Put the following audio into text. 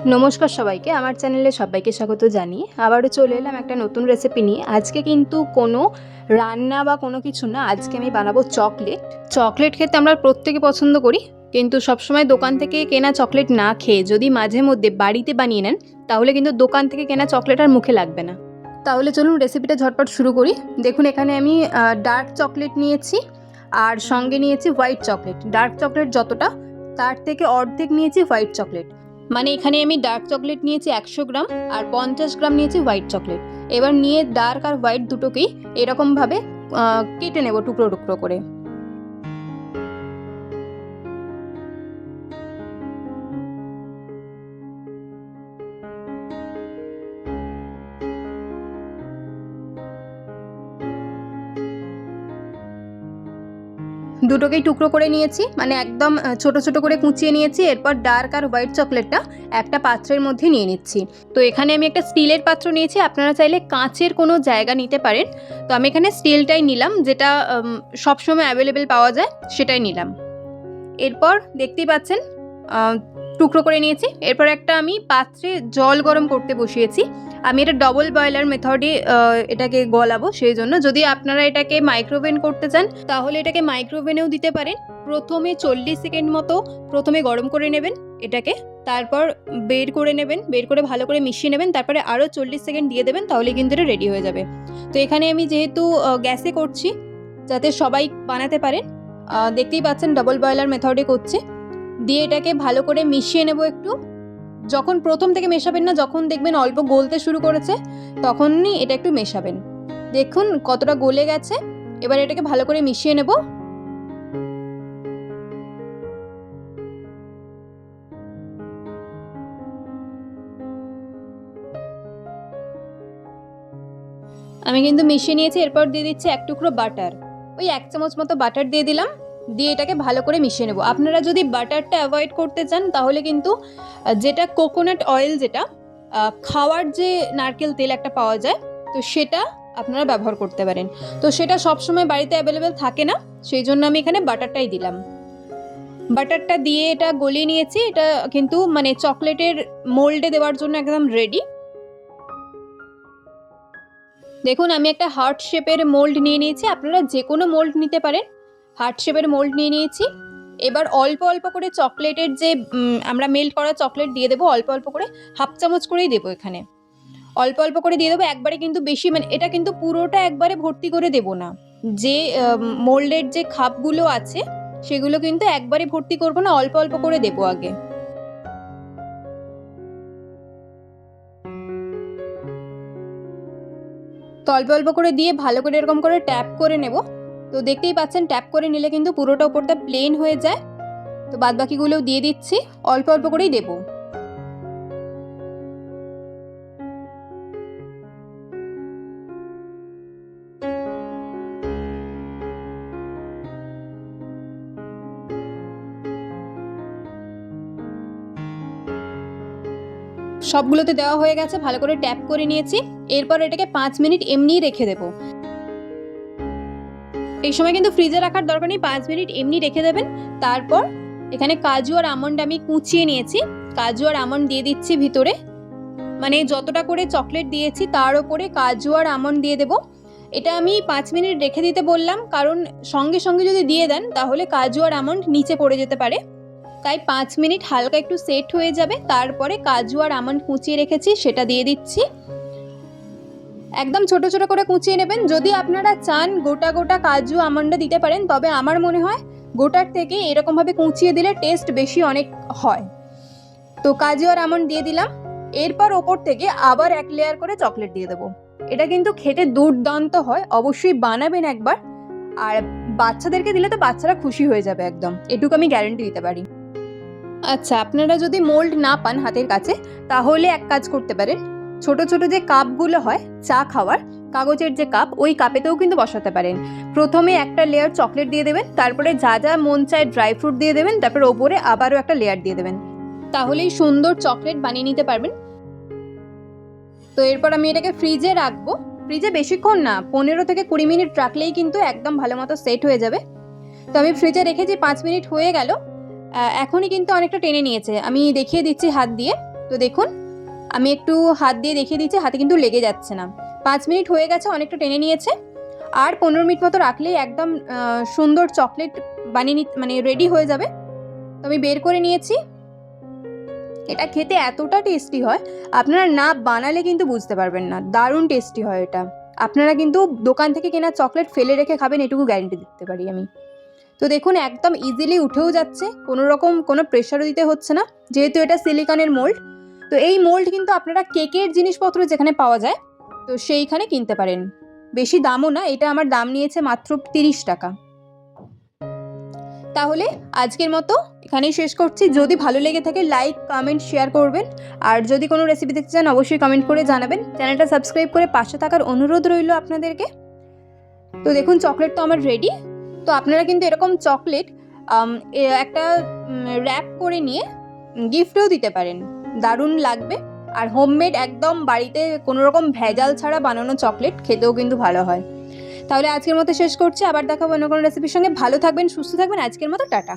নমস্কার সবাইকে, আমার চ্যানেলে সবাইকে স্বাগত জানিয়ে আবারও চলে এলাম একটা নতুন রেসিপি নিয়ে। আজকে কিন্তু কোনো রান্না বা কোনো কিছু না, আজকে আমি বানাবো চকলেট চকলেট খেতে আমরা প্রত্যেকে পছন্দ করি, কিন্তু সবসময় দোকান থেকে কেনা চকলেট না খেয়ে যদি মাঝে মধ্যে বাড়িতে বানিয়ে নেন, তাহলে কিন্তু দোকান থেকে কেনা চকলেট আর মুখে লাগবে না। তাহলে চলুন রেসিপিটা ঝটপট শুরু করি। দেখুন, এখানে আমি ডার্ক চকলেট নিয়েছি, আর সঙ্গে নিয়েছি হোয়াইট চকলেট ডার্ক চকলেট যতটা, তার থেকে অর্ধেক নিয়েছি হোয়াইট চকলেট মানে এখানে আমি ডার্ক চকলেট নিয়েছি একশো গ্রাম আর পঞ্চাশ গ্রাম নিয়েছি হোয়াইট চকলেট এবার নিয়ে ডার্ক আর হোয়াইট দুটোকেই এরকমভাবে কেটে নেব টুকরো টুকরো করে। দুটোকেই টুকরো করে নিয়েছি। মানে একদম ছোট ছোট করে কুচিয়ে নিয়েছি, এরপর ডার্ক আর হোয়াইট চকলেটটা একটা পাত্রের মধ্যে নিয়ে নিচ্ছি। তো এখানে আমি একটা স্টিলের পাত্র নিয়েছি, আপনারা চাইলে কাঁচের কোনো জায়গা নিতে পারেন। তো আমি এখানে স্টিলটাই নিলাম, যেটা সবসময় অ্যাভেলেবেল পাওয়া যায়, সেটাই নিলাম। এরপর দেখতেই পাচ্ছেন টুকরো করে নিয়েছি। এরপর একটা আমি পাত্রে জল গরম করতে বসিয়েছি। আমি এটা ডবল বয়লার মেথডে এটাকে গলাবো, সেই জন্য। যদি আপনারা এটাকে মাইক্রোওভেন করতে চান, তাহলে এটাকে মাইক্রোওভেনেও দিতে পারেন। প্রথমে চল্লিশ সেকেন্ড মতো প্রথমে গরম করে নেবেন এটাকে, তারপর বের করে নেবেন, বের করে ভালো করে মিশিয়ে নেবেন, তারপরে আরও চল্লিশ সেকেন্ড দিয়ে দেবেন, তাহলে কিন্তু এটা রেডি হয়ে যাবে। তো এখানে আমি যেহেতু গ্যাসে করছি, যাতে সবাই বানাতে পারেন দেখতেই পাচ্ছেন ডবল বয়লার মেথডে করছে। দিয়ে এটাকে ভালো করে মিশিয়ে নেব একটু। যখন প্রথম থেকে মেশাবেন না, যখন দেখবেন অল্প গলতে শুরু করেছে, তখনই এটা একটু মেশাবেন। দেখুন কতটা গলে গেছে। এবার এটাকে ভালো করে মিশিয়ে নেব। আমি কিন্তু মিশিয়ে নিয়েছি, এরপর দিয়ে দিচ্ছি এক টুকরো বাটার। ওই এক চামচ মতো বাটার দিয়ে দিলাম। দিয়ে এটাকে ভালো করে মিশিয়ে নেব। আপনারা যদি বাটারটা অ্যাভয়েড করতে চান, তাহলে কিন্তু যেটা কোকোনাট অয়েল যেটা খাওয়ার যে নারকেল তেল একটা পাওয়া যায়, তো সেটা আপনারা ব্যবহার করতে পারেন। তো সেটা সবসময় বাড়িতে অ্যাভেলেবেল থাকে না, সেই জন্য আমি এখানে বাটারটাই দিলাম। বাটারটা দিয়ে এটা গলিয়ে নিয়েছি, এটা কিন্তু মানে চকলেটের মোল্ডে দেওয়ার জন্য একদম রেডি দেখুন, আমি একটা হার্ট শেপের মোল্ড নিয়ে নিয়েছি, আপনারা যে কোনো মোল্ড নিতে পারেন। হার্ট শেপের মোল্ড নিয়ে নিয়েছি। এবার অল্প অল্প করে চকলেটের যে আমরা মেল্ট করা চকলেট দিয়ে দেবো, অল্প অল্প করে হাফ চামচ করেই দেবো এখানে। অল্প অল্প করে দিয়ে দেবো, একবারে কিন্তু বেশি মানে এটা কিন্তু পুরোটা একবারে ভর্তি করে দেবো না। যে মোল্ডের যে খাপগুলো আছে, সেগুলো কিন্তু একবারে ভর্তি করব না, অল্প অল্প করে দেবো আগে। তো অল্প অল্প করে দিয়ে ভালো করে এরকম করে ট্যাপ করে নেব। তো দেখতেই পাচ্ছেন ট্যাপ করে নিলে কিন্তু পুরোটা উপরটা প্লেন হয়ে যায়। তো বাদ বাকিগুলোও দিয়ে দিচ্ছি, অল্প অল্প করেই দেবো। সবগুলোতে দেওয়া হয়ে গেছে, ভালো করে ট্যাপ করে নিয়েছি। এরপর এটাকে পাঁচ মিনিট এমনিই রেখে দেবো। এই সময় কিন্তু ফ্রিজে রাখার দরকার নেই, পাঁচ মিনিট এমনি রেখে দেবেন। তারপর এখানে কাজু আর আমন্ড আমি কুচিয়ে নিয়েছি। কাজু আর আমন্ড দিয়ে দিচ্ছি ভিতরে। মানে যতটা করে চকলেট দিয়েছি তার ওপরে কাজু আর আমন্ড দিয়ে দেবো। এটা আমি পাঁচ মিনিট রেখে দিতে বললাম, কারণ সঙ্গে সঙ্গে যদি দিয়ে দেন তাহলে কাজু আর আমন্ড নিচে পড়ে যেতে পারে। তাই পাঁচ মিনিট হালকা একটু সেট হয়ে যাবে। তারপরে কাজু আর আমন্ড কুচিয়ে রেখেছি, সেটা দিয়ে দিচ্ছি। একদম ছোট ছোট করে কুচিয়ে নেবেন। যদি আপনারা চান গোটা গোটা কাজু আমন্ডটা দিতে পারেন, তবে আমার মনে হয় গোটার থেকে এরকমভাবে কুচিয়ে দিলে টেস্ট বেশি অনেক হয়। তো কাজু আর আমন্ড দিয়ে দিলাম। এরপর ওপর থেকে আবার এক লেয়ার করে চকলেট দিয়ে দেবো। এটা কিন্তু খেতে দুর্দান্ত হয়, অবশ্যই বানাবেন একবার। আর বাচ্চাদেরকে দিলে তো বাচ্চারা খুশি হয়ে যাবে একদম। এটুকু আমি গ্যারেন্টি দিতে পারি। আচ্ছা আপনারা যদি মোল্ড না পান হাতের কাছে, তাহলে এক কাজ করতে পারেন। ছোট ছোট যে কাপগুলো হয় চা খাওয়ার, কাগজের যে কাপ, ওই কাপেতেও কিন্তু বসাতে পারেন। প্রথমে একটা লেয়ার চকলেট দিয়ে দেবেন, তারপরে যা যা মন চায় ড্রাই ফ্রুট দিয়ে দেবেন, তারপর ওপরে আবারও একটা লেয়ার দিয়ে দেবেন। তাহলেই সুন্দর চকলেট বানিয়ে নিতে পারবেন। তো এরপর আমি এটাকে ফ্রিজে রাখব। ফ্রিজে বেশিক্ষণ না, পনেরো থেকে কুড়ি মিনিট রাখলেই কিন্তু একদম ভালো মতো সেট হয়ে যাবে। তো আমি ফ্রিজে রেখেছি, পাঁচ মিনিট হয়ে গেল। এখনই কিন্তু অনেকটা টেনে নিয়েছে। আমি দেখিয়ে দিচ্ছি হাত দিয়ে। তো দেখুন আমি একটু হাত দিয়ে দেখিয়ে দিচ্ছি, হাতে কিন্তু লেগে যাচ্ছে না। পাঁচ মিনিট হয়ে গেছে, অনেকটা টেনে নিয়েছে। আর পনেরো মিনিট মতো রাখলেই একদম সুন্দর চকলেট বানিয়ে নি মানে রেডি হয়ে যাবে। তো আমি বের করে নিয়েছি। এটা খেতে এতটা টেস্টি হয়, আপনারা না বানালে কিন্তু বুঝতে পারবেন না। দারুণ টেস্টি হয় এটা। আপনারা কিন্তু দোকান থেকে কেনা চকলেট ফেলে রেখে খাবেন, এটুকু গ্যারেন্টি দিতে পারি আমি। তো দেখুন, একদম ইজিলি উঠেও যাচ্ছে, কোনো রকম কোনো প্রেশারও দিতে হচ্ছে না। যেহেতু এটা সিলিকনের মোল্ড তো এই মোল্ড কিন্তু আপনারা কেকের জিনিসপত্র যেখানে পাওয়া যায়, তো সেইখানে কিনতে পারেন। বেশি দামও না, এটা আমার দাম নিয়েছে মাত্র তিরিশ টাকা। তাহলে আজকের মতো এখানেই শেষ করছি। যদি ভালো লেগে থাকে লাইক কমেন্ট শেয়ার করবেন। আর যদি কোনো রেসিপি দেখতে চান, অবশ্যই কমেন্ট করে জানাবেন। চ্যানেলটা সাবস্ক্রাইব করে পাশে থাকার অনুরোধ রইল আপনাদেরকে। তো দেখুন চকলেট তো আমার রেডি তো আপনারা কিন্তু এরকম চকলেট একটা র্যাপ করে নিয়ে গিফটও দিতে পারেন। দারুণ লাগবে। আর হোমমেড একদম বাড়িতে কোনো রকম ভেজাল ছাড়া বানানো চকলেট খেতেও কিন্তু ভালো হয়। তাহলে আজকের মতো শেষ করছি। আবার দেখাবো অন্য কোনো রেসিপির সঙ্গে। ভালো থাকবেন, সুস্থ থাকবেন। আজকের মতো টাটা।